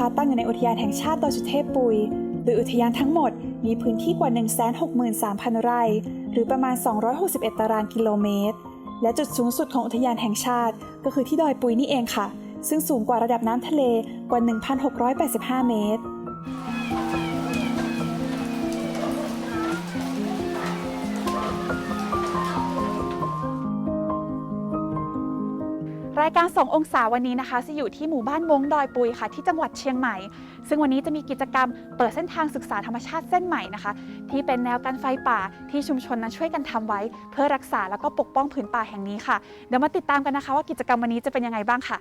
คะตั้งอยู่ในอุทยานแห่งชาติดอยสุเทพปุยโดยอุทยานทั้งหมดมีพื้นที่กว่า 163,000 ไร่ หรือประมาณ 261 ตารางกิโลเมตร และจุดสูงสุดของอุทยานแห่งชาติ ก็คือที่ดอยปุยนี่เองค่ะ ซึ่งสูงกว่าระดับน้ำทะเลกว่า 1,685 เมตรายการส่งองศาวันนี้นะคะจะอยู่ที่หมู่บ้านมงดอยปุยค่ะ ที่จังหวัดเชียงใหม่ ซึ่งวันนี้จะมีกิจกรรมเปิดเส้นทางศึกษาธรรมชาติเส้นใหม่นะคะ ที่เป็นแนวกันไฟป่าที่ชุมชนนั้นช่วยกันทำไว้ เพื่อรักษาแล้วก็ปกป้องผืนป่าแห่งนี้ค่ะ เดี๋ยวมาติดตามกันนะคะ ว่ากิจกรรมวันนี้จะเป็นยังไงบ้างค่ะ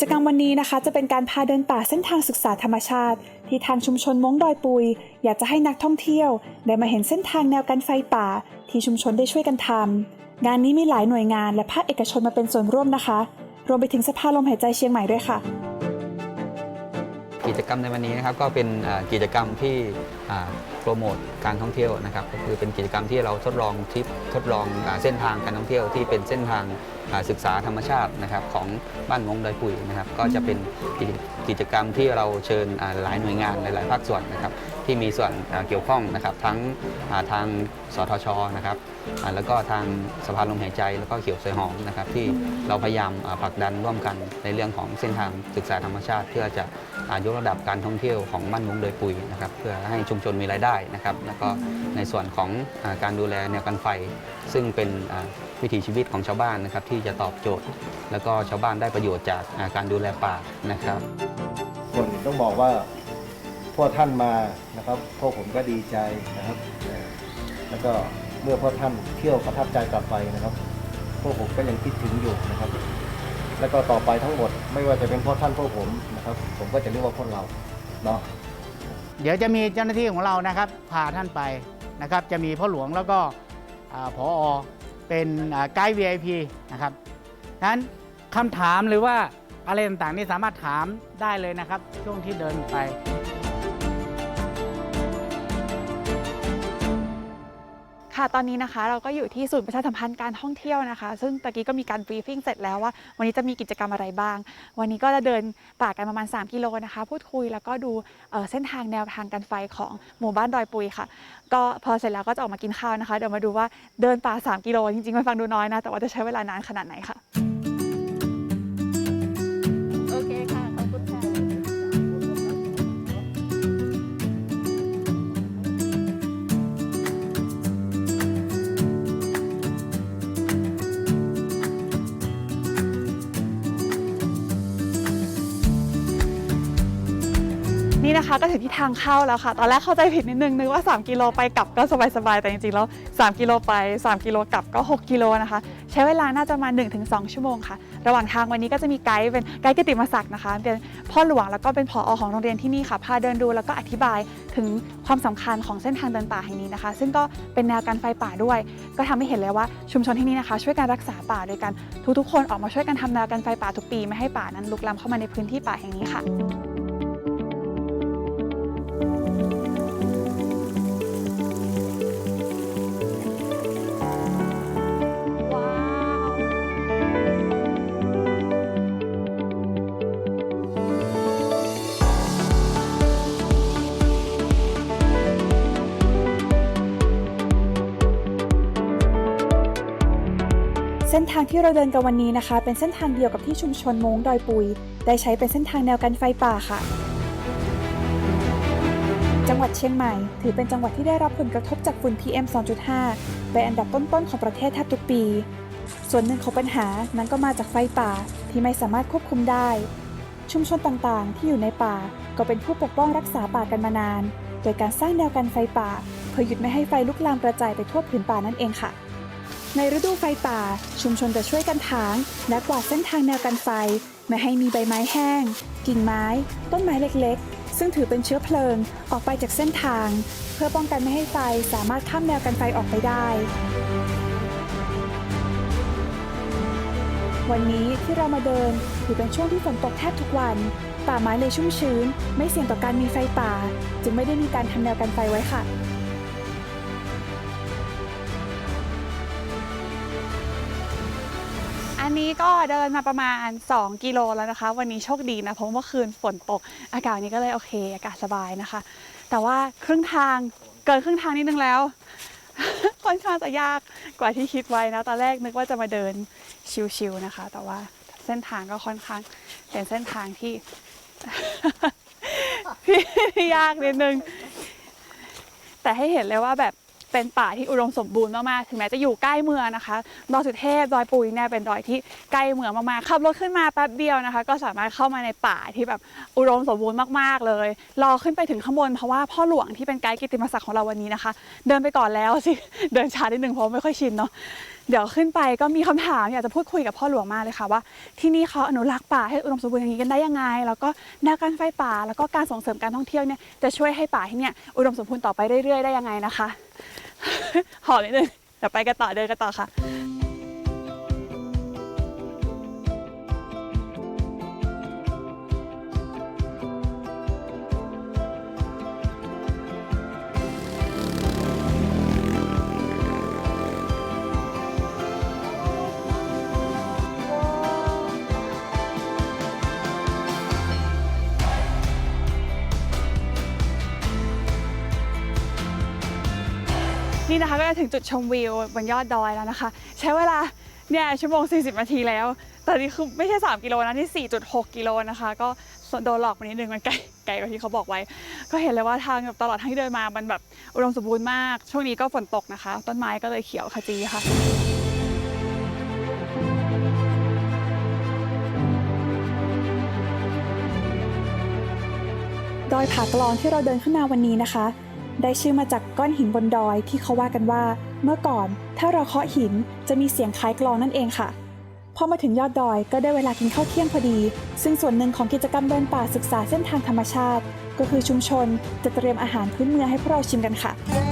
จกรรมวันนี้นะคะ จะเป็นการพาเดินป่าเส้นทางศึกษาธรรมชาติ ที่ทางชุมชนมงดอยปุย อยากจะให้นักท่องเที่ยว ได้มาเห็นเส้นทางแนวกันไฟป่า ที่ชุมชนได้ช่วยกันทำงานนี้มีหลายหน่วยงานและภาคเอกชนมาเป็นส่วนร่วมนะคะ รวมไปถึงสภาลมหายใจเชียงใหม่ด้วยค่ะกิจกรรมในวันนี้นะครับก็เป็นกิจกรรมที่ รโมทการท่องเที่ยวนะครับก็คือเป็นกิจกรรมที่เราทดลองทริปทดลองเส้นทางการท่องเที่ยวที่เป็นเส้นทางศึกษาธรรมชาตินะครับของบ้านมงดอยปุ๋ยนะครับก็จะเป็นกิจกิจกรรมที่เราเชิญหลายหน่วยงานหลายๆภาคส่วนนะครับที่มีส่วนเกี่ยวข้องนะครับทั้งทางสทชนะครับแล้วก็ทางสภาลมหายใจแล้วก็เขียวสวยหอมนะครับที่เราพยายามผลักดันร่วมกันในเรื่องของเส้นทางศึกษาธรรมชาติ เพื่อจะอายกระดับการท่องเที่ยวของบ้านมงโดยปุ๋ยนะครับเพื่อให้ชุมชนมีรายได้นะครับ แล้วก็ในส่วนของอาการดูแลแนวกันไฟ ซึ่งเป็นอ่าวิถีชีวิตของชาวบ้านนะครับที่จะตอบโจทย์ แล้วก็ชาวบ้านได้ประโยชน์จากอ่าการดูแลป่านะครับ ส่วนหนึ่งต้องบอกว่าพ่อท่านมานะครับพวกผมก็ดีใจนะครับเออแล้วก็เมื่อพ่อท่านเที่ยวประทับใจกลับไปนะครับ พวกผมก็ยังคิดถึงอยู่นะครับ แล้วก็ต่อไปทั้งหมด ไม่ว่าจะเป็นพ่อท่านพวกผมนะครับ ผมก็จะเรียกว่าพวกเราเนาะ เดี๋ยวจะมีเจ้าหน้าที่ของเรานะครับพาท่านไปนะครับ จะมีพ่อหลวงแล้วก็ผอเป็นไกด์ VIP นะครับนั้นคำถามหรือว่าอะไรต่างๆนี่สามารถถามได้เลยนะครับ ช่วงที่เดินไป ค่ะตอนนี้นะคะเราก็อยู่ที่ศูนย์ประชาสัมพันธ์การท่องเที่ยวนะคะ ซึ่งตะกี้ก็มีการบรีฟิ้งเสร็จแล้วว่า วันนี้จะมีกิจกรรมอะไรบ้าง วันนี้ก็จะเดินป่ากันประมาณ 3 กิโลนะคะ พูดคุยแล้วก็ดูเเส้นทางแนวทางการไฟของหมู่บ้านดอยปุยค่ะ ก็พอเสร็จแล้วก็จะออกมากินข้าวนะคะ เดี๋ยวมาดูว่าเดินป่า 3 กิโลจริงๆมันฟังดูน้อยนะ แต่ว่าจะใช้เวลานานขนาดไหนค่ะ นะคะก็ถึงที่ทางเข้าแล้วค่ะ ตอนแรกเข้าใจผิดนิดนึงนึกว่า 3 กิโลไปกลับก็สบายๆ แต่จริงๆ แล้ว 3 กิโลไป 3 กิโลกลับก็ 6 กิโลนะคะ ใช้เวลาน่าจะมา 1-2 ชั่วโมงค่ะ ระหว่างทางวันนี้ก็จะมีไกด์เป็นไกด์กิติมศักดิ์นะคะ เป็นพ่อหลวงแล้วก็เป็นผอของโรงเรียนที่นี่ค่ะ พาเดินดูแล้วก็อธิบายถึงความสำคัญของเส้นทางเดินป่าแห่งนี้นะคะ ซึ่งก็เป็นแนวการไฟป่าด้วย ก็ทำให้เห็นเลยว่าชุมชนที่นี่นะคะ ช่วยการรักษาป่าโดยกันทุกๆ คนออกมาช่วยกันทำแนวกันไฟป่าทุกปีไม่ให้ป่านั้นลุกล้ำเข้ามาในพื้นที่ป่าแห่งนี้ค่ะ เส้นทางที่เราเดินกันวันนี้นะคะ เป็นเส้นทางเดียวกับที่ชุมชนมงดอยปุย ได้ใช้เป็นเส้นทางแนวกันไฟป่าค่ะ จังหวัดเชียงใหม่ ถือเป็นจังหวัดที่ได้รับผลกระทบจากฝุ่น PM 2.5 เป็นอันดับต้นๆของประเทศแทบทุกปี ส่วนหนึ่งของปัญหานั้นก็มาจากไฟป่าที่ไม่สามารถควบคุมได้ ชุมชนต่างๆ ที่อยู่ในป่าก็เป็นผู้ปกป้องรักษาป่ากันมานาน โดยการสร้างแนวกันไฟป่า เพื่อหยุดไม่ให้ไฟลุกลามกระจายไปทั่วผืนป่านั่นเองค่ะ ในฤดูไฟป่า ชุมชนจะช่วยกันถางและกวาดเส้นทางแนวกันไฟ ไม่ให้มีใบไม้แห้ง กิ่งไม้ ต้นไม้เล็กๆ ซึ่งถือเป็นเชื้อเพลิงออกไปจากเส้นทาง เพื่อป้องกันไม่ให้ไฟสามารถข้ามแนวกันไฟออกไปได้ วันนี้ที่เรามาเดินถือเป็นช่วงที่ฝนตกแทบทุกวัน ป่าไม้เลยชุ่มชื้น ไม่เสี่ยงต่อการมีไฟป่า จึงไม่ได้มีการทำแนวกันไฟไว้ค่ะ นนี้ก็เดินมาประมาณ 2 กิโลแล้วนะคะ วันนี้โชคดีนะเพราะเมื่อคืนฝนตก อากาศวันนี้ก็เลยโอเค อากาศสบายนะคะ แต่ว่าครึ่งทางเกินครึ่งทางนิดนึงแล้วค่อนข้างจะยากกว่าที่คิดไว้นะตอนแรกนึกว่าจะมาเดินชิวๆนะคะ แต่ว่าเส้นทางก็ค่อนข้างเป็นเส้นทางที่ที่ยากนิดนึง แต่ให้เห็นเลยว่าแบบ เป็นป่าที่อุดมสมบูรณ์มากๆ ถึงแม้จะอยู่ใกล้เมืองนะคะ ดอยสุเทพ ดอยปุยเนี่ยเป็นดอยที่ใกล้เมืองมากๆ ขับรถขึ้นมาแป๊บเดียวนะคะ ก็สามารถเข้ามาในป่าที่แบบอุดมสมบูรณ์มากๆเลย รอขึ้นไปถึงข้างบนเพราะว่าพ่อหลวงที่เป็นไกด์กิติมศักดิ์ของเราวันนี้นะคะ เดินไปก่อนแล้วสิ เดินช้านิดนึงเพราะไม่ค่อยชินเนาะ เดี๋ยวขึ้นไปก็มีคำถามอยากจะพูดคุยกับพ่อหลวงมาเลยค่ะว่า ที่นี่เขาอนุรักษ์ป่าให้อุดมสมบูรณ์อย่างนี้กันได้ยังไง แล้วก็แนวการไฟป่า แล้วก็การส่งเสริมการท่องเที่ยวเนี่ยจะช่วยให้ป่าที่เนี่ยอุดมสมบูรณ์ต่อไปเรื่อยๆได้ยังไงนะคะ หอมนิดนึงเดี๋ยวไปกันต่อเดินกันต่อค่ะ นี่นะคะก็จะถึงจุดชมวิวบนยอดดอยแล้วนะคะ ใช้เวลาเนี่ยชั่วโมง 40 นาทีแล้ว แต่นี่คือไม่ใช่ 3 กิโลนะนี่4.6 กิโลนะคะ ก็โดนหลอกไปนิดนึงมันไกลไกลกว่าที่เขาบอกไว้ ก็เห็นเลยว่าทางตลอดทางที่เดินมามันแบบอุดมสมบูรณ์มาก ช่วงนี้ก็ฝนตกนะคะ ต้นไม้ก็เลยเขียวขจีค่ะดอยผากลองที่เราเดินขึ้นมาวันนี้นะคะ ได้ชื่อมาจากก้อนหินบนดอยที่เขาว่ากันว่า เมื่อก่อนถ้าเราเคาะหินจะมีเสียงคล้ายกลองนั่นเองค่ะพอมาถึงยอดดอยก็ได้เวลากินข้าวเที่ยงพอดี ซึ่งส่วนหนึ่งของกิจกรรมเดินป่าศึกษาเส้นทางธรรมชาติ ก็คือชุมชนจะเตรียมอาหารพื้นเมืองให้พวกเราชิมกันค่ะ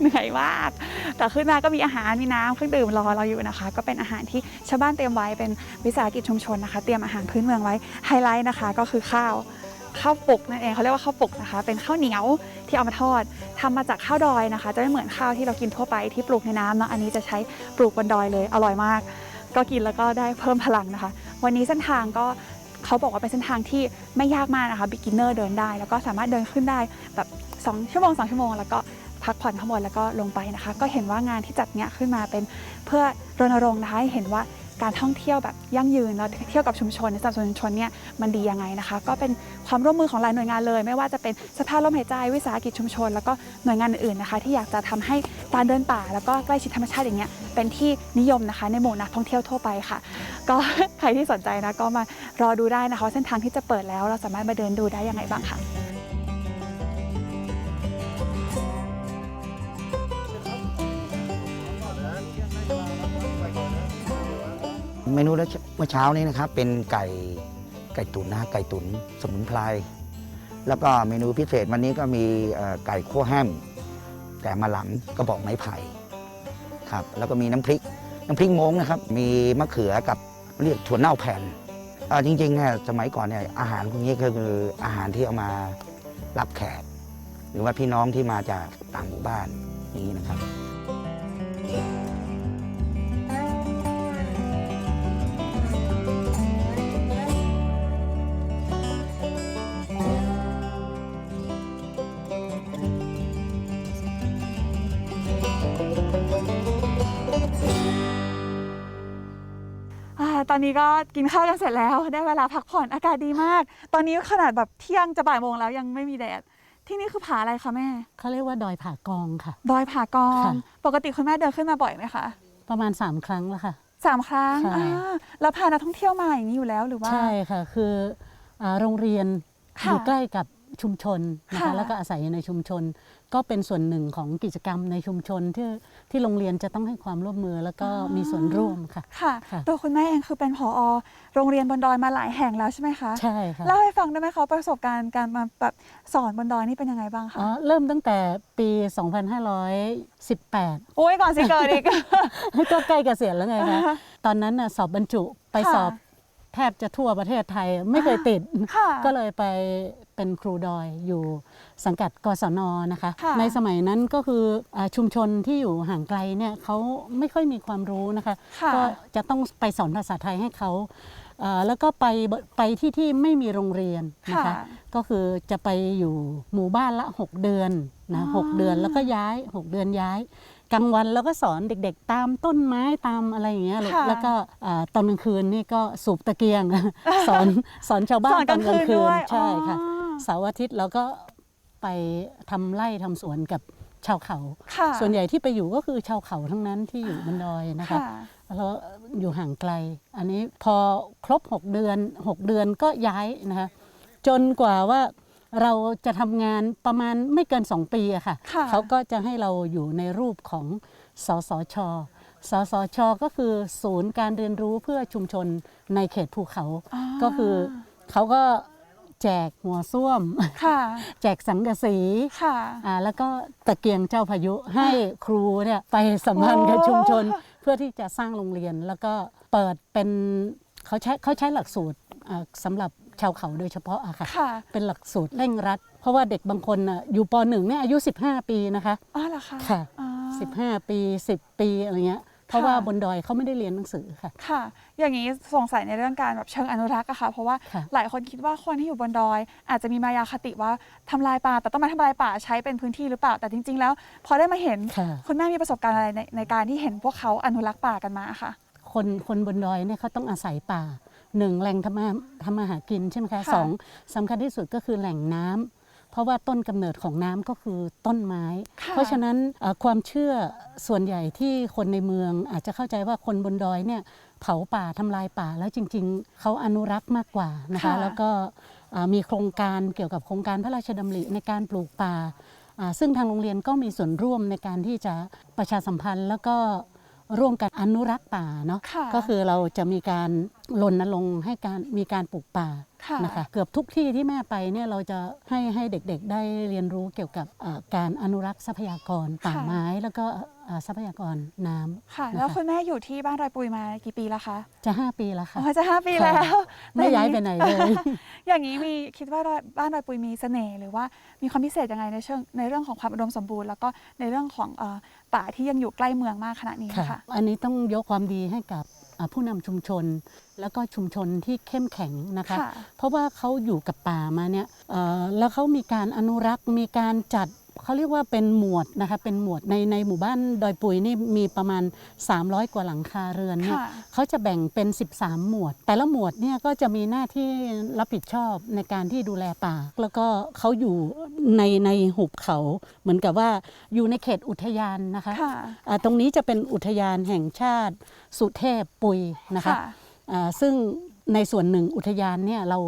เหนื่อยมาก แต่ขึ้นมาก็มีอาหารมีน้ำเครื่องดื่มรอเราอยู่นะคะ ก็เป็นอาหารที่ชาวบ้านเตรียมไว้เป็นวิสาหกิจชุมชนนะคะ เตรียมอาหารพื้นเมืองไว้ไฮไลท์นะคะ ก็คือข้าวข้าวปลุกนั่นเองเขาเรียกว่าข้าวปลุกนะคะ เป็นข้าวเหนียวที่เอามาทอดทำมาจากข้าวดอยนะคะ จะไม่เหมือนข้าวที่เรากินทั่วไปที่ปลูกในน้ำเนาะอันนี้จะใช้ปลูกบนดอยเลยอร่อยมาก ก็กินแล้วก็ได้เพิ่มพลังนะคะ วันนี้เส้นทางก็เขาบอกว่าเป็นเส้นทางที่ไม่ยากมากนะคะ beginner เดินได้ แล้วก็สามารถเดินขึ้นได้แบบ2ชั่วโมง2ชั่วโมง แล้วก็ พักผ่อนข้างบนแล้วก็ลงไปนะคะ ก็เห็นว่างานที่จัดเนี้ยขึ้นมาเป็นเพื่อรณรงค์นะคะให้เห็นว่าการท่องเที่ยวแบบยั่งยืนแล้วเที่ยวกับชุมชนในสัชุมชนเนี่ยมันดียังไงนะคะ ก็เป็นความร่วมมือของหลายหน่วยงานเลย ไม่ว่าจะเป็นสภาลมหายใจวิสาหกิจชุมชน แล้วก็หน่วยงานอื่นๆนะคะ ที่อยากจะทำให้การเดินป่า แล้วก็ใกล้ชิดธรรมชาติอย่างเงี้ยเป็นที่นิยมนะคะ ในหมู่นักท่องเที่ยวทั่วไปค่ะ ก็ใครที่สนใจนะก็มารอดูได้นะคะเส้นทางที่จะเปิดแล้วเราสามารถมาเดินดูได้ยังไงบ้างค่ะ เมนูแล้วเมื่อเช้านี้นะครับเป็นไก่ไก่ตุ๋นนะไก่ตุ๋นสมุนไพรแล้วก็เมนูพิเศษวันนี้ก็มีไก่คั่วแฮมแกะมาหลังกระบอกไม้ไผ่ครับแล้วก็มีน้ำพริกน้ำพริกม้งนะครับ มีมะเขือกับเรียกถั่วเน่าแผ่นจริงๆเนี่ยสมัยก่อนเนี่ยอาหารพวกนี้ก็คืออาหารที่เอามารับแขก หรือว่าพี่น้องที่มาจากต่างหมู่บ้านนี้นะครับ อ่าตอนนี้ก็กินข้าวกันเสร็จแล้ว ได้เวลาพักผ่อนอากาศดีมาก ตอนนี้ขนาดแบบเที่ยงจะบ่ายโมงแล้วยังไม่มีแดด ที่นี่คือผาอะไรคะแม่ เขาเรียกว่าดอยผากองค่ะ ดอยผากอง ค่ะ ปกติคุณแม่เดินขึ้นมาบ่อยไหมคะประมาณ 3 ครั้งแล้วค่ะ สามครั้งค่ะอ่าแล้วพานักท่องเที่ยวมาอย่างนี้อยู่แล้วหรือว่า ใช่ค่ะ คืออาโรงเรียนค่ะอยู่ใกล้กับ ชุมชนนะค่ะคะแล้วก็อาศัยอยู่ในชุมชน ก็เป็นส่วนหนึ่งของกิจกรรมในชุมชนที่ที่โรงเรียนจะต้องให้ความร่วมมือแล้วก็มีส่วนร่วมค่ะ ค่ะ ค่ะ ตัวคุณแม่เองคือเป็นผอ โรงเรียนบนดอยมาหลายแห่งแล้วใช่ไหมคะใช่ค่ะ เล่าให้ฟังได้ไหมคะประสบการณ์การมาแบบสอนบนดอยนี่เป็นยังไงบ้างคะอ๋อเริ่มตั้งแต่ปี 2518 โอ้ยก่อนสิเกิดอีก ก็ใกล้เกษียณแล้วไงคะตอนนั้นน่ะสอบบรรจุไปค่ะ สอบแทบจะทั่วประเทศไทยไม่เคยติด ค่ะ ก็เลยไป เป็นครูดอยอยู่สังกัดกศนนะคะค่ะในสมัยนั้นก็คืออาชุมชนที่อยู่ห่างไกลเนี่ยเขาไม่ค่อยมีความรู้นะคะค่ะก็จะต้องไปสอนภาษาไทยให้เขาเอ่อแล้วก็ไปไปที่ที่ไม่มีโรงเรียนนะคะค่ะก็คือจะไปอยู่หมู่บ้านละ 6 เดือนนะอ๋อหกเดือนแล้วก็ย้าย 6 เดือนย้ายกลางวันแล้วก็สอนเด็กๆ ตามต้นไม้ตามอะไรอย่างเงี้ยลูกค่ะแล้วก็อ่าตอนกลางคืนนี่ก็สูบตะเกียง สอนสอนชาวบ้าสนอนตกอลานงกลาคืงนคืด้นวยใช่ค่ะอ๋อ เสาร์อาทิตย์เราก็ไปทำไร่ทำสวนกับชาวเขาค่ะส่วนใหญ่ที่ไปอยู่ก็คือชาวเขาทั้งนั้นที่อยู่บนดอยนะคะค่ะแล้วอยู่ห่างไกล อันนี้พอครบ 6 เดือน 6 เดือนก็ย้ายนะคะจนกว่าว่าเราจะทำงานประมาณไม่เกิน 2 ปีอะค่ะค่ะเขาก็จะให้เราอยู่ในรูปของสสช สสช ก็คือศูนย์การเรียนรู้เพื่อชุมชนในเขตภูเขาอ๋อก็คือเขาก็ แจกหัวส้วม ค่ะแจกสังกะสีค่ะ อ่าแล้วก็ตะเกียงเจ้าพายุให้ครูเนี่ยไปสัมพันธ์กับชุมชน เพื่อที่จะสร้างโรงเรียนแล้วก็เปิดเป็นเขาใช้เขาใช้หลักสูตรอ่าสำหรับชาวเขาโดยเฉพาะอะค่ะ ค่ะเป็นหลักสูตรเร่งรัด เพราะว่าเด็กบางคนน่ะอยู่ปหนึ่งเนี่ยอายุ 15 ปีนะคะ อ๋อเหรอคะค่ะ อ๋อ15 ปี 10 ปีอะไรเงี้ย เพราะค่ะว่าบนดอยเขาไม่ได้เรียนหนังสือค่ะ ค่ะ อย่างนี้สงสัยในเรื่องการแบบเชิงอนุรักษ์อะค่ะ เพราะว่าค่ะ หลายคนคิดว่าคนที่อยู่บนดอย อาจจะมีมายาคติว่าทำลายป่า แต่ต้องมาทำลายป่าใช้เป็นพื้นที่หรือเปล่า แต่จริง ๆ แล้ว พอได้มาเห็นค่ะ คุณแม่มีประสบการณ์อะไรในในการที่เห็นพวกเขาอนุรักษ์ป่ากันมาค่ะ คนคนบนดอยเนี่ยเขาต้องอาศัยป่าหนึ่งแหล่งทำมาทำมาหากินใช่ไหมคะค่ะ สองสำคัญที่สุดก็คือแหล่งน้ำเพ ราะว่าต้นกำเนิดของน้ำก็คือต้นไม้ค่ะเพราะฉะนั้นเอ่อความเชื่อส่วนใหญ่ที่คนในเมืองอาจจะเข้าใจว่าคนบนดอยเนี่ยเผาป่าทำลายป่าแล้วจริง ๆ เขาอนุรักษ์มากกว่านะคะค่ะแล้วก็เอ่อมีโครงการเกี่ยวกับโครงการพระราชดำริในการปลูกป่าอ่า ซึ่งทางโรงเรียนก็มีส่วนร่วมในการที่จะประชาสัมพันธ์แล้วก็ ร่วมกันอนุรักษ์ป่าเนาะค่ะก็คือเราจะมีการรณรงค์ให้การมีการปลูกป่าค่ะนะคะเกือบทุกที่ที่แม่ไปเนี่ยเราจะให้ให้เด็กๆ ได้เรียนรู้เกี่ยวกับเอ่อการอนุรักษ์ทรัพยากรป่าค่ะ ไม้แล้วก็เอ่อ ทรัพยากรน้ำค่ะนะคะแล้วคุณแม่อยู่ที่บ้านรอยปุยมากี่ปีแล้วคะจะ 5 ปีแล้วค่ะ อ๋อจะห้าปีค่ะ แล้วไม่ย้ายไปไหนเลย อย่างนี้มีคิดว่ารอยบ้านรอยปุยมีเสน่ห์หรือว่ามีความพิเศษยังไงในเชิงในเรื่องของความอุดมสมบูรณ์ แล้วก็ในเรื่องของเอ่อป่าที่ยังอยู่ใกล้เมืองมากขนาดนี้ค่ะ ค่ะ อันนี้ต้องยกความดีให้กับอ่าผู้นำชุมชน แล้วก็ชุมชนที่เข้มแข็งนะคะค่ะเพราะว่าเขาอยู่กับป่ามาเนี่ยเอ่อแล้วเขามีการอนุรักษ์ มีการจัด เขาเรียกว่าเป็นหมวดนะคะเป็นหมวดในในหมู่บ้านดอยปุยนี่มีประมาณ 300 กว่าหลังคาเรือนเนี่ยค่ะเขาจะแบ่งเป็น 13 หมวด แต่ละหมวดเนี่ยก็จะมีหน้าที่รับผิดชอบในการที่ดูแลป่า แล้วก็เขาอยู่ในในหุบเขา เหมือนกับว่าอยู่ในเขตอุทยานนะคะค่ะอ่าตรงนี้จะเป็นอุทยานแห่งชาติสุเทพปุยนะคะค่ะอ่าซึ่งในส่วนหนึ่งอุทยานเนี่ยเรา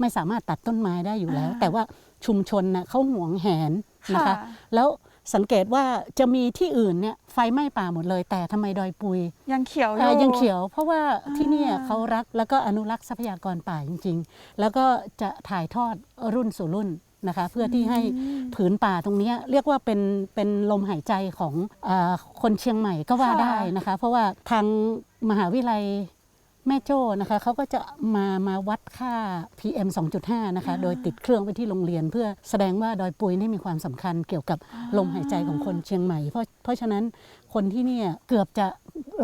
ไม่สามารถตัดต้นไม้ได้อยู่แล้วอ่าแต่ว่าชุมชนน่ะเขาหวงแหน นะคะค่ะแล้วสังเกตว่าจะมีที่อื่นเนี่ยไฟไหม้ป่าหมดเลย แต่ทำไมดอยปุย ยังเขียวออ่ายู่ยังเขียว เพราะว่าที่เนี่ยอ่าเขารักแล้วก็อนุรักษ์ทรัพยากรป่าจริง ๆ แล้วก็จะถ่ายทอดรุ่นสู่รุ่นนะคะเพื่อที่ให้ผืนป่าตรงเนี้ยเรียกว่าเป็นเป็นลมหายใจของอาคนเชียงใหม่ก็ว่าค่ะได้นะคะ เพราะว่าทางมหาวิทยาลัย แม่โจ้นะคะเขาก็จะมามาวัดค่า PM 2.5 นะคะ โดยติดเครื่องไว้ที่โรงเรียน เพื่อแสดงว่าดอยปุยนี่มีความสำคัญเกี่ยวกับลมหายใจของคนเชียงใหม่ เพราะเพราะฉะนั้นคนที่เนี่ยเกือบจะ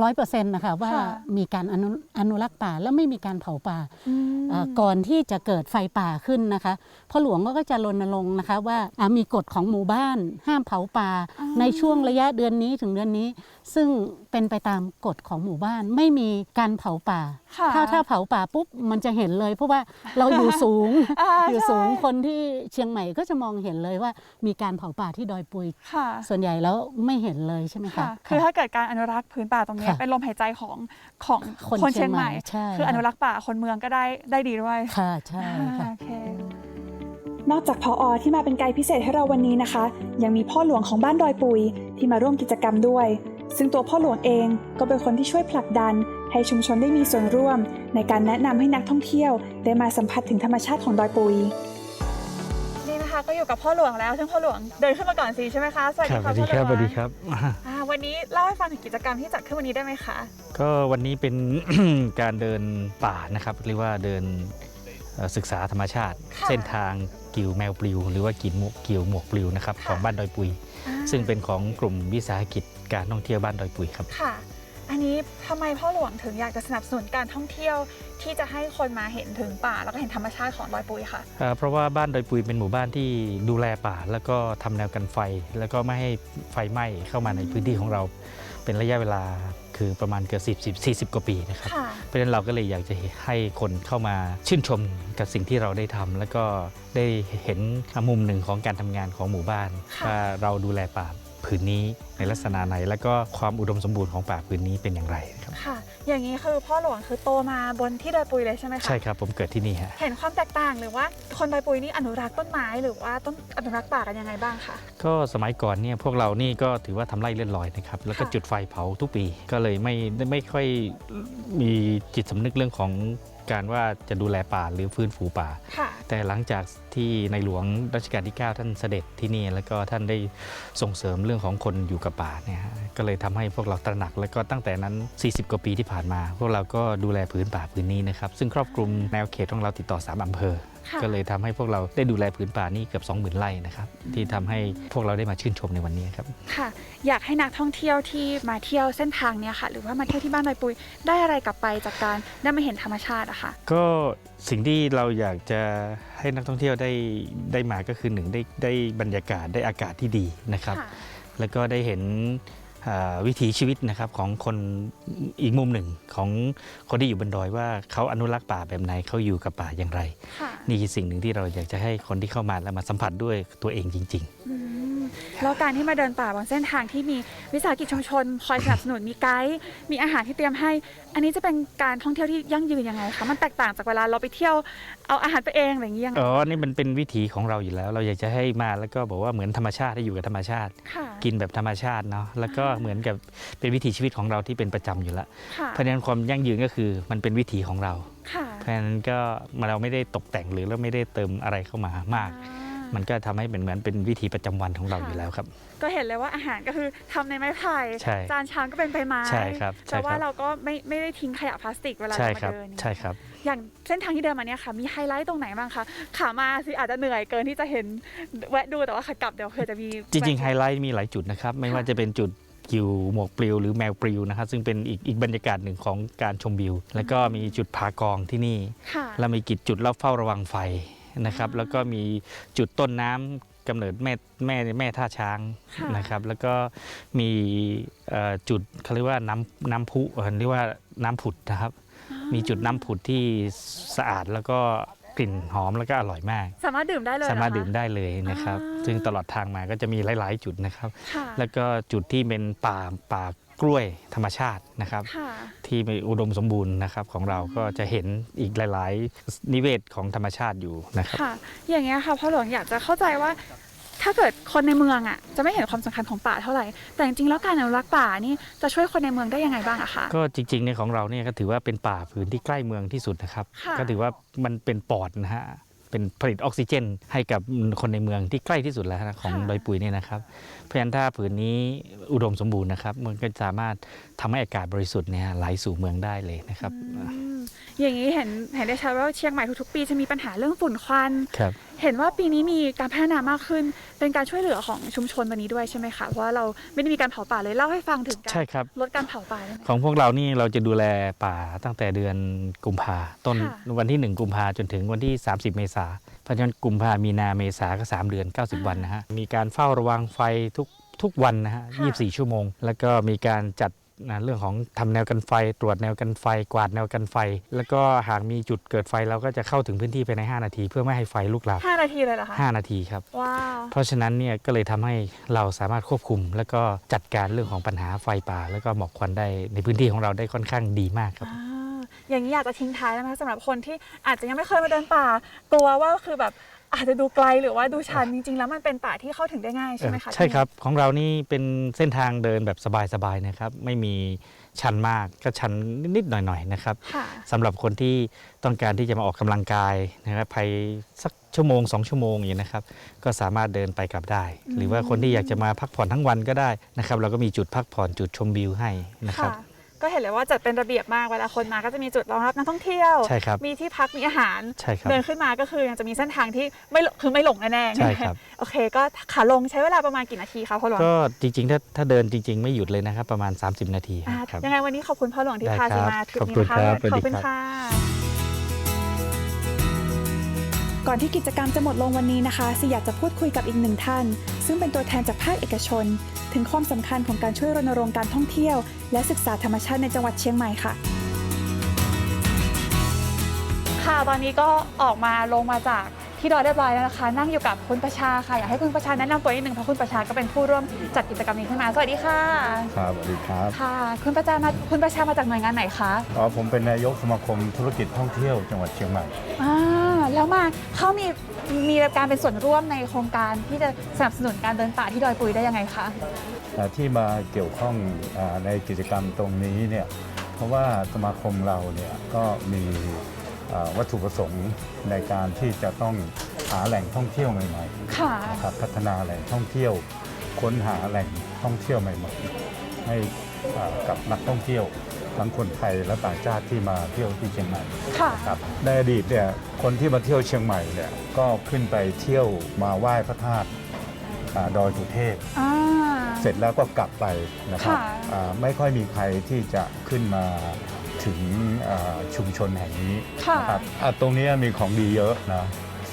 ร้อยเปอร์เซ็นต์นะคะว่าค่ะมีการอนุอนุรักษ์ป่าแล้วไม่มีการเผาป่าอืมอ่า ก่อนที่จะเกิดไฟป่าขึ้นนะคะพ่อหลวงก็จะรณรงค์นะคะว่าอ่ามีกฎของหมู่บ้านห้ามเผาป่าอ๋อในช่วงระยะเดือนนี้ถึงเดือนนี้ ซึ่งเป็นไปตามกฎของหมู่บ้านไม่มีการเผาป่า ค่ะถ้าถ้าเผาป่าปุ๊บมันจะเห็นเลย เพราะว่าเราอยู่สูงอ่าอยู่สูงใช่ คนที่เชียงใหม่ก็จะมองเห็นเลยว่ามีการเผาป่าที่ดอยปุย ค่ะ ส่วนใหญ่แล้วไม่เห็นเลยใช่ไหมคะ ค่ะ คือถ้าเกิดการอนุรักษ์พื้นป่าตรงเนี้ยค่ะเป็นลมหายใจของของคนคนเชีเชียยงงใหใหม่ม่ ใช่คืออนุรักษ์ป่าคนเมืองก็ได้ได้ดีด้วยค่ะใช่อ่าค่ะโอเคนอกจากพออที่มาเป็นไกด์พิเศษให้เราวันนี้นะคะ ยังมีพ่อหลวงของบ้านดอยปุยที่มาร่วมกิจกรรมด้วย ซึ่งตัวพ่อหลวงเองก็เป็นคนที่ช่วยผลักดัน ให้ชุมชนได้มีส่วนร่วม ในการแนะนำให้นักท่องเที่ยว ได้มาสัมผัสถึงธรรมชาติของดอยปุยนี่นะคะก็อยู่กับพ่อหลวงแล้วซึ่งพ่อหลวงเดินขึ้นมาก่อนสิใช่ไหมคะสวัสดีครับสค่ะวัสดีครับพ่อหลวงสวัสดีครับอ่าวันนี้เล่าให้ฟังถึงกิจกรรมที่จัดขึ้นวันนี้ได้ไหมคะ ก็วันนี้เป็นการเดินป่านะครับเรียกว่าเดินเอ่อศึกษาธรรมชาติค่ะเส้นทางกิวแมวปลิว หรือว่ากินหมวกกิวหมวกปลิวนะครับค่ะของบ้านดอยปุยอ่าซึ่งเป็นของกลุ่มวิสาหกิจ การท่องเที่ยวบ้านดอยปุยครับ ค่ะ อันนี้ทำไมพ่อหลวงถึงอยากจะสนับสนุนการท่องเที่ยวที่จะให้คนมาเห็นถึงป่า แล้วก็เห็นธรรมชาติของดอยปุยค่ะ เอ่อเพราะว่าบ้านดอยปุยเป็นหมู่บ้านที่ดูแลป่า แล้วก็ทำแนวกันไฟ แล้วก็ไม่ให้ไฟไหม้เข้ามาในพื้นที่ของเรา เป็นระยะเวลาคือประมาณเกือบสิบสิบสี่สิบกว่าปีนะครับ ค่ะ เพราะฉะนั้นเราก็เลยอยากจะให้คนเข้ามาชื่นชมกับสิ่งที่เราได้ทำแล้วก็ได้เห็นมุมหนึ่งของการทำงานของหมู่บ้านค่ะ ว่าเราดูแลป่า ผืนนี้ในลักษณะไหน แล้วก็ความอุดมสมบูรณ์ของป่าผืนนี้เป็นอย่างไรครับค่ะ อย่างนี้คือพ่อหลวงคือโตมาบนที่ดอยปุยเลยใช่ไหมคะใช่ครับผมเกิดที่นี่ฮะเห็นความแตกต่างหรือว่าคนดอยปุยนี่อนุรักษ์ต้นไม้หรือว่าต้นอนุรักษ์ป่ากันยังไงบ้างคะก็สมัยก่อนเนี่ยพวกเรานี่ก็ถือว่าทำไร่เลื่อนลอยนะครับแล้วก็ค่ะจุดไฟเผาทุกปี ก็เลยไม่ไม่ค่อยมีจิตสำนึกเรื่องของ การว่าจะดูแลป่าหรือฟื้นฟูป่าค่ะแต่หลังจากที่ในหลวงรัชกาลที่ 9 ท่านเสด็จที่นี่ แล้วก็ท่านได้ส่งเสริมเรื่องของคนอยู่กับป่าเนี่ยฮะก็เลยทำให้พวกเราตระหนัก แล้วก็ตั้งแต่นั้น 40 กว่าปีที่ผ่านมา พวกเราก็ดูแลพื้นป่าพื้นนี้นะครับ ซึ่งครอบคลุมแนวเขตของเราติดต่อ 3อำเภอ ค่ะ ก็เลยทำให้พวกเราได้ดูแลพื้นป่านี่เกือบ20,000ไร่นะครับที่ทำให้พวกเราได้มาชื่นชมในวันนี้ครับ ค่ะ อยากให้นักท่องเที่ยวที่มาเที่ยวเส้นทางเนี้ยค่ะ หรือว่ามาเที่ยวที่บ้านดอยปุยได้อะไรกลับไปจากการได้มาเห็นธรรมชาติอะค่ะ ก็สิ่งที่เราอยากจะให้นักท่องเที่ยวได้ได้มาก็คือหนึ่งได้ได้บรรยากาศได้อากาศที่ดีนะครับ ค่ะ แล้วก็ได้เห็นอ่า วิถีชีวิตนะครับของคนอีกมุมหนึ่งของคนที่อยู่บนดอยว่าเขาอนุรักษ์ป่าแบบไหนเขาอยู่กับป่าอย่างไรค่ะนี่คือสิ่งหนึ่งที่เราอยากจะให้คนที่เข้ามาแล้วมาสัมผัสด้วยตัวเองจริงอืม แล้วการที่มาเดินป่าบนเส้นทางที่มีวิสาหกิจชุมชนคอยสนับสนุนมีไกด์มีอาหารที่เตรียมให้ อันนี้จะเป็นการท่องเที่ยวที่ยั่งยืนยังไงคะมันแตกต่างจากเวลาเราไปเที่ยวเอาอาหารไปเองอะไรอย่างนี้ยังๆไงอ๋อนี่มันเป็นวิถีของเราอยู่แล้ว เราอยากจะให้มาแล้วก็บอกว่าเหมือนธรรมชาติให้อยู่กับธรรมชาติ ค่ะกินแบบธรรมชาติเนาะแล้วก็เหมือนกับเป็นวิถีชีวิตของเราที่เป็นประจำอยู่แล้วค่ะเพราะฉะนั้นความยั่งยืนก็คือมันเป็นวิถีของเรา ค่ะเพราะฉะนั้นก็เราไม่ได้ตกแต่งหรือเราไม่ได้เติมอะไรเข้ามามาก อ่า มันก็ทำให้เป็นเหมือนเป็นวิถีประจำวันของเราค่ะอยู่แล้วครับ ก็เห็นเลยว่าอาหารก็คือทำในไม้ไผ่ใช่จานชามก็เป็นใบไม้ใช่ครับใช่แต่ว่าครับเราก็ไม่ไม่ได้ทิ้งขยะพลาสติกเวลาใช่เราครัมาบเดินใช่ครับ อย่างเส้นทางที่เดินมาเนี่ยค่ะ มีไฮไลท์ตรงไหนบ้างคะขามาสิอาจจะเหนื่อยเกินที่จะเห็นแวะดูแต่ว่าขากลับเดี๋ยวเผื่อจะมีจริงๆไฮแวะไลท์มีหลายจุดนะครับ ไม่ว่าค่ะจะเป็นจุดกิวหมวกปลิวหรือแมวปลิวนะครับซึ่งเป็นอีกอีกบรรยากาศหนึ่งของการชมวิว แล้วก็มีจุดผากองที่นี่ค่ะแล้วมีกิจจุดรอบเฝ้าระวังไฟ นะครับอ่าแล้วก็มีจุดต้นน้ำกำเนิดแม่แม่แม่ท่าช้างค่ะ นะครับ แล้วก็มีเอ่อจุดเขาเรียกว่าน้ำน้ำพุเอ่อเรียกว่าน้ำผุดนะครับ มีจุดน้ำผุดที่สะอาดแล้วก็กลิ่นหอมแล้วก็อร่อยมาก สามารถดื่มได้เลยเหอสามารถคะดื่มได้เลยนะครับ อ่า ซึ่งตลอดทางมาก็จะมีหลาย ๆ จุดนะครับ ค่ะ แล้วก็จุดที่เป็นป่าป่า กล้วยธรรมชาตินะครับค่ะที่มีอุดมสมบูรณ์นะครับของเราก็จะเห็นอีกหลาย ๆ นิเวศของธรรมชาติอยู่นะครับค่ะอย่างเงี้ยค่ะพ่อหลวงอยากจะเข้าใจว่าถ้าเกิดคนในเมืองอะจะไม่เห็นความสำคัญของป่าเท่าไหร่ แต่จริงๆแล้วการอนุรักษ์ป่านี่จะช่วยคนในเมืองได้ยังไงบ้างอะคะก็จริงๆในของเราเนี่ยก็ถือว่าเป็นป่าพื้นที่ใกล้เมืองที่สุดนะครับค่ะก็ถือว่ามันเป็นปอดนะฮะ เป็นผลิตออกซิเจน ให้กับคนในเมืองที่ใกล้ที่สุดแล้วนะของดอยปุยเนี่ยนะครับ เพราะฉะนั้นถ้าผืนนี้อุดมสมบูรณ์นะครับ มันก็สามารถทำให้อากาศบริสุทธิ์เนี่ยไหลสู่เมืองได้เลยนะครับอืมอย่างนี้เห็นเห็นได้ชัดว่าเชียงใหม่ทุกๆปีจะมีปัญหาเรื่องฝุ่นควันครับ เห็นว่าปีนี้มีการพัฒนามากขึ้น เป็นการช่วยเหลือของชุมชนวันนี้ด้วยใช่ไหมคะเพราะว่าเราไม่ได้มีการเผาป่าเลยเล่าให้ฟังถึงการใช่ครับลดการเผาป่าได้ไหม ของพวกเรานี่เราจะดูแลป่าตั้งแต่เดือนกุมภาต้นค่ะ วันที่ 1 กุมภาจนถึงวันที่ 30 เมษาเพราะฉะนั้นกุมภามีนาเมษาก็ 3 เดือน 90 วันนะฮะ มีการเฝ้าระวังไฟทุกทุกวันนะฮะค่ะ24 ชั่วโมง แล้วก็มีการจัด นะเรื่องของทำแนวกันไฟ ตรวจแนวกันไฟ กวาดแนวกันไฟ แล้วก็หากมีจุดเกิดไฟเราก็จะเข้าถึงพื้นที่ภายใน 5 นาที เพื่อไม่ให้ไฟลุกลามห้านาทีเลยเหรอคะ5นาทีครับว้าวเพราะฉะนั้นเนี่ยก็เลยทำให้เราสามารถควบคุม แล้วก็จัดการเรื่องของปัญหาไฟป่า แล้วก็หมอกควันได้ในพื้นที่ของเราได้ค่อนข้างดีมากครับอ่าอย่างนี้อยากจะทิ้งท้ายนะคะสำหรับคนที่อาจจะยังไม่เคยมาเดินป่ากลัวว่าคือแบบ อาจจะดูไกลหรือว่าดูชันจริงๆ แล้วมันเป็นป่าที่เข้าถึงได้ง่ายใช่ไหมคะใช่ครับของเรานี่เป็นเส้นทางเดินแบบสบายๆนะครับ ไม่มีชันมากก็ชันนิดๆหน่อยๆนะครับค่ะสำหรับคนที่ต้องการที่จะมาออกกำลังกายนะครับภายสักชั่วโมงสองชั่วโมงอย่างนี้นะครับ ก็สามารถเดินไปกลับได้ หรือว่าคนที่อยากจะมาพักผ่อนทั้งวันก็ได้นะครับ เราก็มีจุดพักผ่อนจุดชมวิวให้นะครับค่ะ ก็เห็นเลยว่าจัดเป็นระเบียบมากเวลาคนมาก็จะมีจุดรองรับนักท่องเที่ยว ใช่ครับมีที่พักมีอาหาร ใช่ครับเดินขึ้นมาก็คือยังจะมีเส้นทางที่ไม่หลคือไม่หลงแน่ๆใช่ครับโอเค ก็ขาลงใช้เวลาประมาณกี่นาทีคะพ่อหลวงก็จริงๆถ้าถ้าเดินจริง ๆ ไม่หยุดเลยนะครับประมาณ 30 นาทีอ่าครับยังไงวันนี้ขอบคุณพ่อหลวงที่ได้พาครัซีบมาทริปขอบนี้คุณนะคะครับขอบคุณสวัสดีครับค่ะ ก่อนที่กิจกรรมจะหมดลงวันนี้นะคะซีอยากจะพูดคุยกับอีกหนึ่งท่าน ซึ่งเป็นตัวแทนจากภาคเอกชน ถึงความสำคัญของการช่วยรณรงค์การท่องเที่ยว และศึกษาธรรมชาติในจังหวัดเชียงใหม่ค่ะ ค่ะตอนนี้ก็ออกมาลงมาจากที่ดอยเรียบร้อยแล้วนะคะ นั่งอยู่กับคุณประชาค่ะอยากให้คุณประชาแนะนำตัวนิดนึงเพราะคุณประชาก็เป็นผู้ร่วมจัดกิจกรรมนี้ขึ้นมาสวัสดีค่ะครับสวัสดีครับค่ะ คุณประชามาคุณประชามาจากหน่วยงานไหนคะอ๋อผมเป็นนายกสมาคมธุรกิจท่องเที่ยว จังหวัดเชียงใหม่อ่า แล้วมาเขามีมีการเป็นส่วนร่วมในโครงการที่จะสนับสนุนการเดินป่าที่ดอยปุยได้ยังไงคะอ่าที่มาเกี่ยวข้องอาในกิจกรรมตรงนี้เนี่ยเพราะว่าสมาคมเราเนี่ยก็มีอ่าวัตถุประสงค์ในการที่จะต้องหาแหล่งท่องเที่ยวใหม่ค่ะๆนะครับพัฒนาแหล่งท่องเที่ยว ค้นหาแหล่งท่องเที่ยวใหม่ๆให้อ่ากับนักท่องเที่ยว ทั้งคนไทยและต่างชาติที่มาเที่ยวที่เชียงใหม่ค่ะครับในอดีตเนี่ยคนที่มาเที่ยวเชียงใหม่เนี่ยก็ขึ้นไปเที่ยวมาไหว้พระธาตุอ่าดอยสุเทพ อ่า เสร็จแล้วก็กลับไปนะครับค่ะ อ่าไม่ค่อยมีใครที่จะขึ้นมาถึงอ่าชุมชนแห่งนี้ค่ะ นะครับอ่าตรงนี้มีของดีเยอะนะ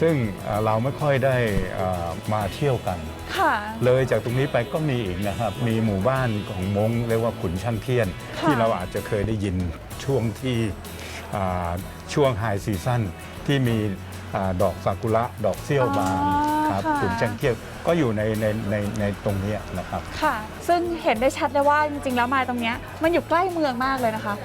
ซึ่งอ่าเราไม่ค่อยได้อ่ามาเที่ยวกันค่ะเลยจากตรงนี้ไปก็มีอีกนะครับ มีหมู่บ้านของมงเรียกว่าขุนช่างเทียนค่ะที่เราอาจจะเคยได้ยินช่วงที่อ่าช่วงไฮซีซั่นที่มีอาดอกซากุระดอกเซี่ยวบาน ครับค่ะขุนช่างเทียนก็อยู่ในในในในตรงเนี้ยนะครับ ค่ะ ซึ่งเห็นได้ชัดเลยว่าจริงๆ แล้วมาตรงเนี้ยมันอยู่ใกล้เมืองมากเลยนะคะ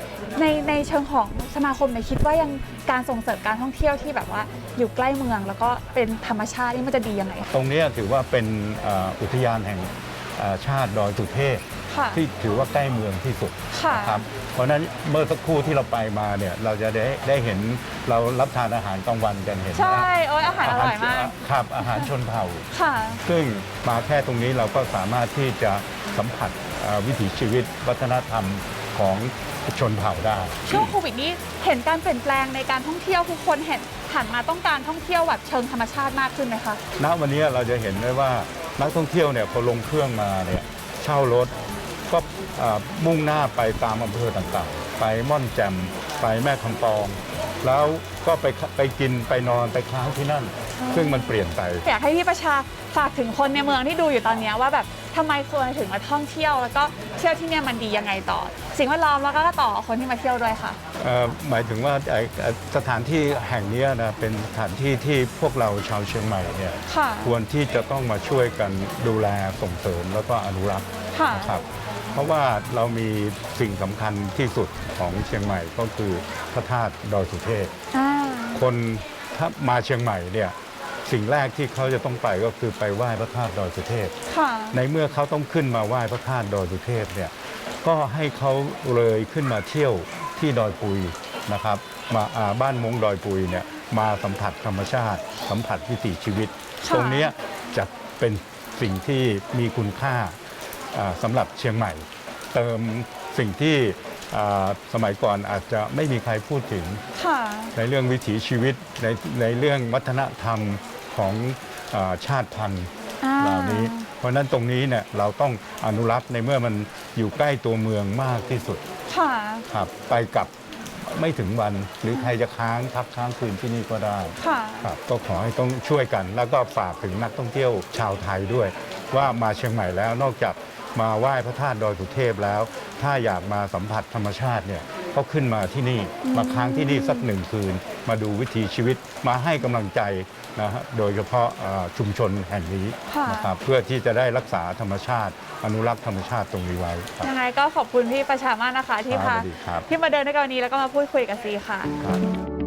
ในในเชิงของสมาคมเนี่ยคิดว่ายังการส่งเสริมการท่องเที่ยวที่แบบว่าอยู่ใกล้เมืองแล้วก็เป็นธรรมชาตินี่มันจะดียังไงคะ ตรงเนี้ยถือว่าเป็นอ่าอุทยานแห่งอ่า ชาติดอยสุเทพค่ะที่ถือว่าใกล้เมืองที่สุดค่ะครับเพราะฉะนั้นเมื่อสักครู่ที่เราไปมาเนี่ยเราจะได้ได้เห็นเรารับทานอาหารกลางวันกันเห็นไหมใช่โอ้ยอาหารอร่อยมากครับอาหารชนเผ่า ค่ะ ซึ่งมาแค่ตรงนี้เราก็สามารถที่จะสัมผัสเอ่อวิถีชีวิตวัฒนธรรมของชนเผ่าได้ ช่วงโควิดนี้เห็นการเปลี่ยนแปลงในการท่องเที่ยวคือคนเห็นหันมาต้องการท่องเที่ยวแบบเชิงธรรมชาติมากขึ้นไหมคะ ณวันนี้เราจะเห็นได้ว่า นักท่องเที่ยวเนี่ยพอลงเครื่องมาเนี่ยเช่ารถก็มุ่งหน้าไปตามอำเภอต่างๆ ไปม่อนแจ่มไปแม่คำปอง แล้วก็ไปไปกินไปนอนไปค้างที่นั่น ซึ่งมันเปลี่ยนไป อยากให้พี่ประชาฝากถึงคนในเมืองที่ดูอยู่ตอนเนี้ยว่าแบบทำไมควรถึงมาท่องเที่ยว แล้วก็เที่ยวที่เนี่ยมันดียังไงต่อ สิ่งแวดล้อมแล้วก็ต่อคนที่มาเที่ยวด้วยค่ะเอ่อหมายถึงว่าไอ้ไอ้สถานที่แห่งเนี้ยนะเป็นสถานที่ที่พวกเราชาวเชียงใหม่เนี่ยค่ะควรที่จะต้องมาช่วยกันดูแลส่งเสริมแล้วก็อนุรักษ์ค่ะนะครับ เพราะว่าเรามีสิ่งสำคัญที่สุดของเชียงใหม่ก็คือพระธาตุดอยสุเทพ อ่าคนถ้ามาเชียงใหม่เนี่ยสิ่งแรกที่เขาจะต้องไปก็คือไปไหว้พระธาตุดอยสุเทพ ค่ะในเมื่อเขาต้องขึ้นมาไหว้พระธาตุดอยสุเทพเนี่ยก็ให้เขาเลยขึ้นมาเที่ยวที่ดอยปุยนะครับมาอ่าบ้านมงดอยปุยเนี่ยมาสัมผัสธรรมชาติ สัมผัสวิถีชีวิตค่ะตรงเนี้ยจะเป็นสิ่งที่มีคุณค่าอ่า สำหรับเชียงใหม่ เติมสิ่งที่อ่าสมัยก่อนอาจจะไม่มีใครพูดถึงค่ะในเรื่องวิถีชีวิตในในเรื่องวัฒนธรรมของอาชาติพันธุ์อ่าเหล่านี้ เพราะฉะนั้นตรงนี้เนี่ยเราต้องอนุรักษ์ในเมื่อมันอยู่ใกล้ตัวเมืองมากที่สุดค่ะครับไปกลับไม่ถึงวันหรือใครจะค้างพักค้างคืนที่นี่ก็ได้ค่ะครับก็ขอให้ต้องช่วยกัน แล้วก็ฝากถึงนักท่องเที่ยวชาวไทยด้วย ว่ามาเชียงใหม่แล้วนอกจาก มาไหว้พระธาตุดอยสุเทพแล้ว ถ้าอยากมาสัมผัสธรรมชาติเนี่ยก็ขึ้นมาที่นี่มาค้างที่นี่สักหนึ่งคืน มาดูวิถีชีวิตมาให้กำลังใจนะฮะโดยเฉพาะอ่าชุมชนแห่งนี้ค่ะ นะครับเพื่อที่จะได้รักษาธรรมชาติ อนุรักษ์ธรรมชาติตรงนี้ไว้ครับ ยังไงก็ขอบคุณพี่ประชามากนะคะที่ครัพาบสวัสดีครับ ที่มาเดินในวันนี้แล้วก็มาพูดคุยกับซีค่ะ ครับ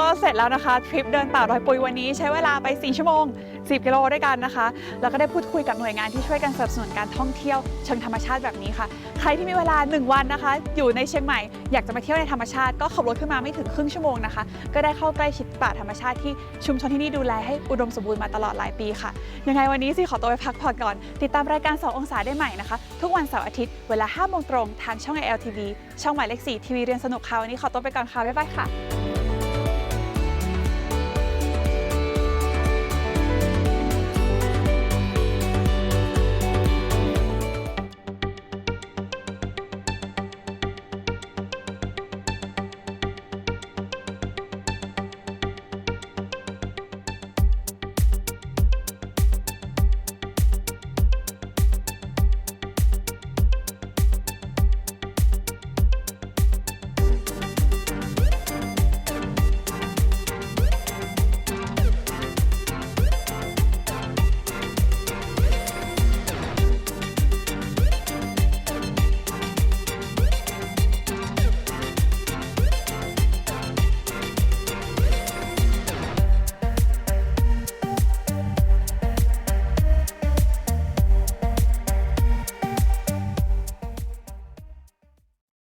ก็เสร็จแล้วนะคะทริปเดินป่าดอยปุยวันนี้ใช้เวลาไป 4 ชั่วโมง 10 กิโลด้วยกันนะคะ แล้วก็ได้พูดคุยกับหน่วยงานที่ช่วยกันสนับสนุนการท่องเที่ยวเชิงธรรมชาติแบบนี้ค่ะ ใครที่มีเวลา 1 วันนะคะ อยู่ในเชียงใหม่อยากจะมาเที่ยวในธรรมชาติ ก็ขับรถขึ้นมาไม่ถึงครึ่งชั่วโมงนะคะ ก็ได้เข้าใกล้ชิดป่าธรรมชาติที่ชุมชนที่นี่ดูแลให้อุดมสมบูรณ์มาตลอดหลายปีค่ะ ยังไงวันนี้สิขอตัวไปพักผ่อนก่อน ติดตามรายการ 2 องศาได้ใหม่นะคะ ทุกวันเสาร์อาทิตย์เวลา5โมงตรงทางช่อง LTV ช่องหมายเลข4ทีวีเรียนสนุกค่ะวันนี้ขอตัวไปก่อนค่ะบ๊ายบายค่ะ